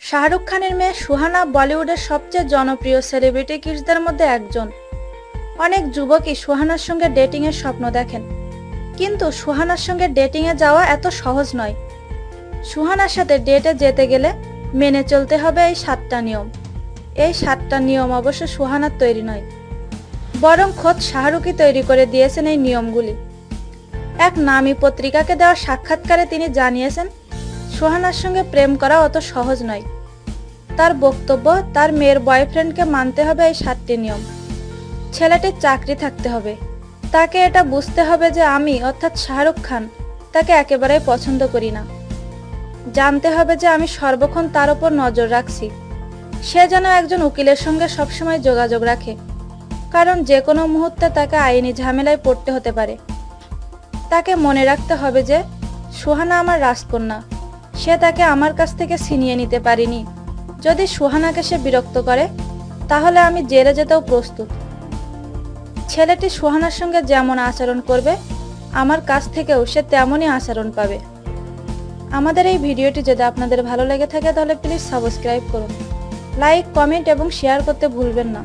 শাহরুখ খানের মেয়ে সুহানা বলিউডের সবচেয়ে জনপ্রিয় সেলিব্রিটি কিডসদের মধ্যে একজন। অনেক যুবকই সুহানার সঙ্গে ডেটিংয়ের স্বপ্ন দেখেন। কিন্তু সুহানার সঙ্গে ডেটিংয়ে যাওয়া এত সহজ নয়। সুহানার সাথে ডেটে যেতে গেলে মেনে চলতে হবে এই সাতটা নিয়ম। এই সাতটা নিয়ম অবশ্য সুহানার তৈরি নয়। বরং খোদ শাহরুখই তৈরি করে দিয়েছেন এই নিয়মগুলি। এক নামী পত্রিকাকে দেওয়া সাক্ষাৎকারে তিনি জানিয়েছেন, সোহানার সঙ্গে প্রেম করা অত সহজ নয়। তার বক্তব্য, তার মেয়ের বয়ফ্রেন্ডকে মানতে হবে এই সাতটি নিয়ম। ছেলেটির চাকরি থাকতে হবে। তাকে এটা বুঝতে হবে যে আমি, অর্থাৎ শাহরুখ খান, তাকে একেবারেই পছন্দ করি না। জানতে হবে যে আমি সর্বক্ষণ তার ওপর নজর রাখছি। সে যেন একজন উকিলের সঙ্গে সবসময় যোগাযোগ রাখে। কারণ যে কোনো মুহূর্তে তাকে আইনি ঝামেলায় পড়তে হতে পারে। তাকে মনে রাখতে হবে যে, সুহানা আমার রাজকন্যা। সে তাকে আমার কাছ থেকে ছিনিয়ে নিতে পারিনি। যদি সুহানাকে সে বিরক্ত করে, তাহলে আমি জেলে যেতেও প্রস্তুত। ছেলেটি সুহানার সঙ্গে যেমন আচরণ করবে, আমার কাছ থেকেও সে তেমনই আচরণ পাবে। আমাদের এই ভিডিওটি যদি আপনাদের ভালো লেগে থাকে, তাহলে প্লিজ সাবস্ক্রাইব করুন। লাইক, কমেন্ট এবং শেয়ার করতে ভুলবেন না।